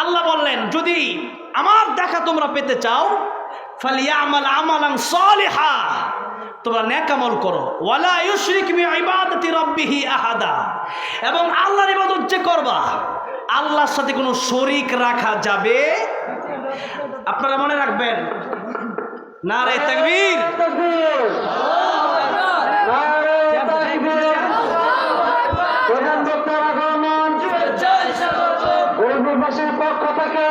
আল্লাহ বললেন যদি আমার দেখা তোমরা পেতে চাও ফালিয়া আমাল আমালাং সলিহা তোমরা করো। ওয়ালা ইউশরিক বিইবাদাতি রাব্বিহি আহাদা। এবং আল্লাহর ইবাদত যে করবা আল্লাহর সাথে কোনো শরিক রাখা যাবে? আপনারা মনে রাখবেন না রে তাকবীর। তাকবীর প্রধান বক্তার আগমন গরিববাসীর পক্ষ থেকে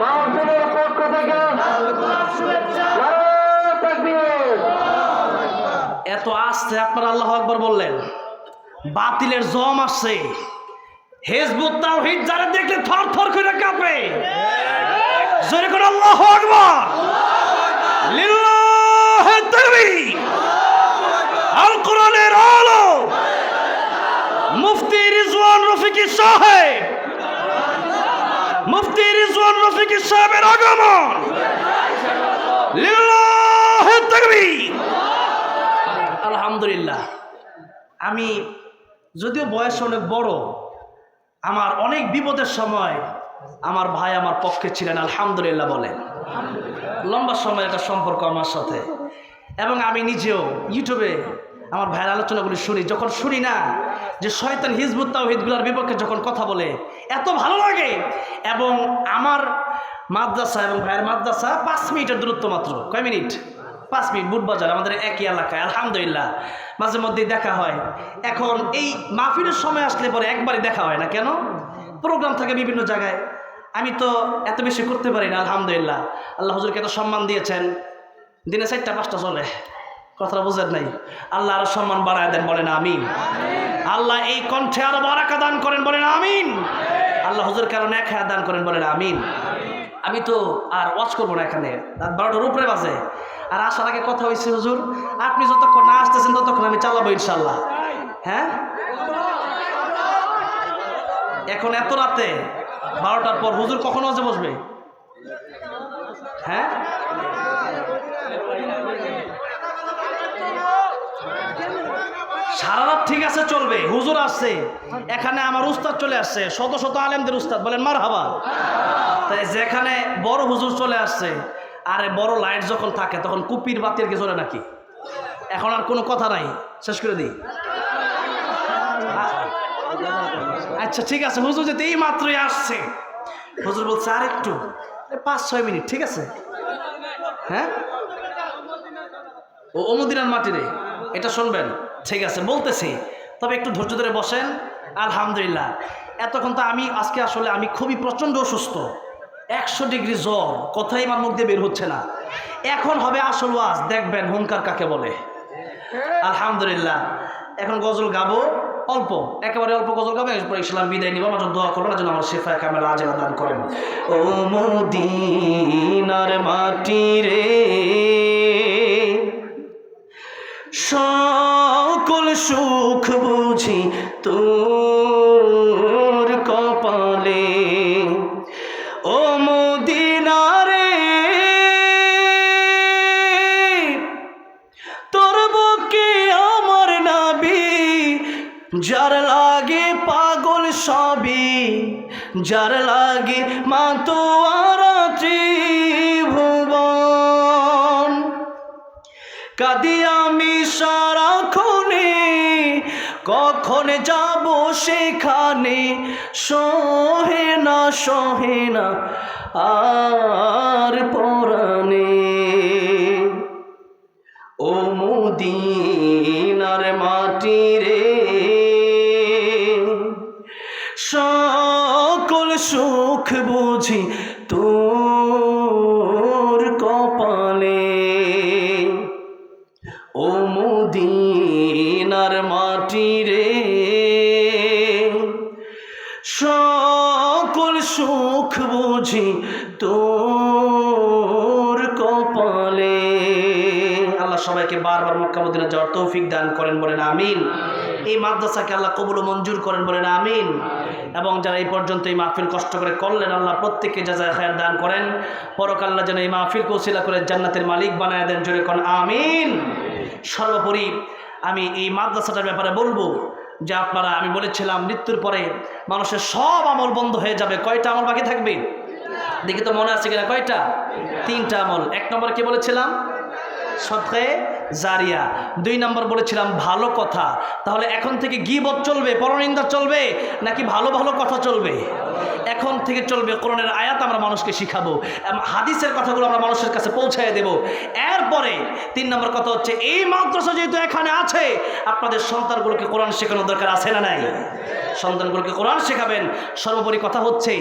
মাহফিলের পক্ষ থেকে নারে তাকবীর এত আসতে আপনারা আল্লাহ আকবর বললেন। বাতিলের জম আসছে। হেজবুত তাওহীদ যারা দেখলে থর থর করে কাঁপে। জোরে করে আল্লাহ আকবর। মুফতি রিজওয়ান রফিকি সাহেবের আগমন। লিল্লাহে তাকবীর আলহামদুলিল্লাহ আমি যদিও বয়স অনেক বড়, আমার অনেক বিপদের সময় আমার ভাই আমার পক্ষে ছিলেন, আলহামদুলিল্লাহ বলেন। লম্বা সময় একটা সম্পর্ক আমার সাথে। এবং আমি নিজেও ইউটিউবে আমার ভাইয়ের আলোচনাগুলি শুনি। যখন শুনি না যে শয়তান হিজবুত তাওহিদগুলোর বিপক্ষে যখন কথা বলে, এত ভালো লাগে। এবং আমার মাদ্রাসা এবং ভাইয়ের মাদ্রাসা পাঁচ মিনিটের দূরত্ব মাত্র। কয় মিনিট? পাঁচ মিনিট বুট বাজার, আমাদের একই এলাকায়, আলহামদুলিল্লাহ। মাঝে মধ্যেই দেখা হয়। এখন এই মাহফিলের সময় আসলে পরে একবারই দেখা হয় না, কেন? প্রোগ্রাম থাকে বিভিন্ন জায়গায়। আমি তো এত বেশি করতে পারি না, আলহামদুলিল্লাহ। আল্লাহ হুজুরকে এত সম্মান দিয়েছেন। দিনে চারটা, পাঁচটা চলে। কথাটা বুঝেন নাই। আল্লাহ আরও সম্মান বাড়ায় দেন, বলেন আমিন। আল্লাহ এই কণ্ঠে আরও বারাকা দান করেন, বলেন আমিন। আল্লাহ হজুর কারণে এক দান করেন, বলেন আমিন। আমি তো আর ওয়াচ করব না এখানে। রাত বারোটার উপরে বাজে। আর আসার আগে কথা হয়েছে হুজুর, আপনি যতক্ষণ না আসতেছেন ততক্ষণ আমি চালাবো ইনশাল্লাহ হ্যাঁ? এখন এত রাতে বারোটার পর হুজুর কখন আজে বসবে? হ্যাঁ? সারা রাত ঠিক আছে, চলবে, হুজুর আসছে। এখানে আমার উস্তাদ চলে আসছে, শত শত আলেমদের উস্তাদ, বলেন মার হাবা তাই যেখানে বড় হুজুর চলে আসছে আরে বড় লাইট যখন থাকে, তখন কুপির বাতির কি চলে নাকি? এখন আর কোনো কথা নাই। শেষ করে দিই। আচ্ছা ঠিক আছে, হুজুর যেতে এই মাত্রই আসছে। হুজুর বলছে, আর একটু পাঁচ, ছয় মিনিট, ঠিক আছে? হ্যাঁ? ও অমুদিনার মাটি রে, এটা শুনবেন। ঠিক আছে, বলতেছি। তবে একটু ধৈর্য ধরে বসেন। আলহামদুলিল্লাহ। এতক্ষণ তো আমি, আজকে আসলে আমি খুবই প্রচণ্ড অসুস্থ। একশো ডিগ্রি জ্বর, কথাই আমার মুখ দিয়ে বের হচ্ছে না। এখন হবে আসল ওয়াজ, দেখবেন হুঙ্কার কাকে বলে। আলহামদুলিল্লাহ, এখন গজল গাবো, অল্প, একেবারে অল্প গজল গাবো, এরপর ইসলাম বিদায় নিব। আমার দোয়া করব যেন আমার শেফা কামেলা আজেলা দান করেন। ও মদিনার মাটি রে, সকল সুখ বুঝি তোর যার লাগে পাগল সবই, যার লাগে মা তো আর ত্রিভুবন। কাঁদি আমি সারাক্ষণে, কখন যাব সেখানে? সহে না সহে না, আর পরাণে। ও মুদিনার তোর কপালে ও মুদিনার মাটি রে। সকল সুখ বুঝি তোর কপালে। আল্লাহ সবাইকে বারবার মক্কা মদিনা যাওয়ার তৌফিক দান করেন, বলেন আমিন। এই মাদ্রাসাকে আল্লাহ কবুল মঞ্জুর করেন বলেন আমিন। এবং যারা এই পর্যন্ত এই মাহফিল কষ্ট করে করলেন আল্লাহ প্রত্যেককে যা যা খায়ের দান করেন। পরকাল্লা যেন এই মাহফিল কৌশিলা করে জান্নাতের মালিক বানায় দেন জোরে কোন আমিন। সর্বোপরি আমি এই মাদ্রাসাটার ব্যাপারে বলব যে আপনারা আমি বলেছিলাম মৃত্যুর পরে মানুষের সব আমল বন্ধ হয়ে যাবে। কয়টা আমল বাকি থাকবে? দেখি তো মনে আছে কিনা কয়টা? তিনটা আমল। এক নম্বর কি বলেছিলাম? সৎকে জারিয়া। দুই নম্বর বলেছিলাম, ভালো কথা। তাহলে এখন থেকে গিবত চলবে? পরনিন্দা চলবে? নাকি ভালো ভালো কথা চলবে? এখন থেকে চলবে। কোরআনের আয়াত আমরা মানুষকে শিখাবো হাদিসের কথাগুলো আমরা মানুষের কাছে পৌঁছায় দেব। এরপরে তিন নম্বর কথা হচ্ছে, এই মাদ্রাসা যেহেতু এখানে আছে, আপনাদের সন্তানগুলোকে কোরআন শেখানোর দরকার আছে না নাই? সন্তানগুলোকে কোরআন শেখাবেন? সর্বোপরি কথা হচ্ছে,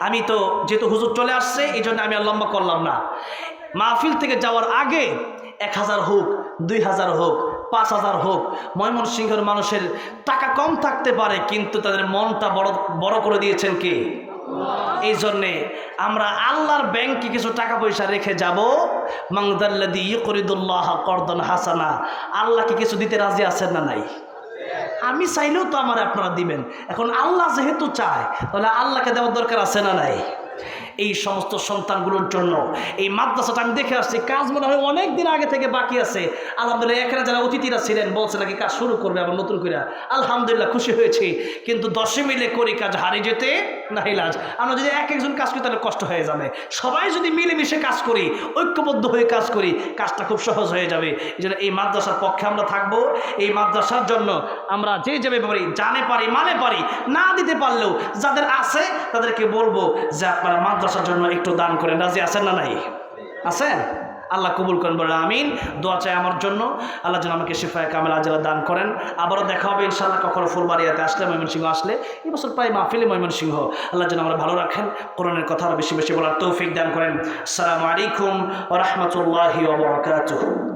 আমি তো, যেহেতু হুজুর চলে আসছে এই জন্য আমি আর লম্বা করলাম না। মাহফিল থেকে যাওয়ার আগে এক হাজার হোক, দুই হাজার হোক, পাঁচ হাজার হোক, ময়মনসিংহের মানুষের টাকা কম থাকতে পারে, কিন্তু তাদের মনটা বড় বড় করে দিয়েছেন কে? এই জন্যে আমরা আল্লাহর ব্যাংকে কিছু টাকা পয়সা রেখে যাব। মাংদাল্লাদি ইকরিদুল্লাহ করদন হাসানা। আল্লাহকে কিছু দিতে রাজি আছেন না নাই? আমি চাইলেও তো আমার আপনারা দিবেন। এখন আল্লাহ যেহেতু চায়, তাহলে আল্লাহকে দেওয়ার দরকার আছে না নাই? এই সমস্ত সন্তানগুলোর জন্য। এই মাদ্রাসাটা আমি দেখে আসছি, কাজ মনে হয় অনেকদিন আগে থেকে বাকি আছে। আলহামদুলিল্লাহ, এখানে যারা অতিথিরা ছিলেন, বলছে নাকি কাজ শুরু করবে আবার নতুন করে। আলহামদুলিল্লাহ, খুশি হয়েছি। কিন্তু দশে মিলে করি কাজ, হারিয়ে যেতে নাহিলাজ আমরা যদি এক একজন কাজ করি, তাহলে কষ্ট হয়ে যাবে। সবাই যদি মিলেমিশে কাজ করি, ঐক্যবদ্ধ হয়ে কাজ করি, কাজটা খুব সহজ হয়ে যাবে। এই জন্য এই মাদ্রাসার পক্ষে আমরা থাকব। এই মাদ্রাসার জন্য আমরা যে যাবে পারি জানে পারি মানে পারি, না দিতে পারলেও যাদের আছে, তাদেরকে বলব যে আপনারা মাদ্রাসার জন্য একটু দান করেন। রাজি আছেন না নাই? আছেন? আল্লাহ কবুল করেন বলে আমিন। দোয়া চাই আমার জন্য। আল্লাহ যেন আমাকে শিফায় কামেল আজালা দান করেন। আবারও দেখা হবে ইনশাআল্লাহ কখনো ফুলবাড়িয়াতে আসলে, ময়মনসিংহ আসলে। এবছর প্রায় মাহফিলে ময়মনসিংহ। আল্লাহ যেন আমরা ভালো রাখেন, কোরআনের কথা আরও বেশি বেশি বলার তৌফিক দান করেন। আসসালামু আলাইকুম রহমতুল্লাহি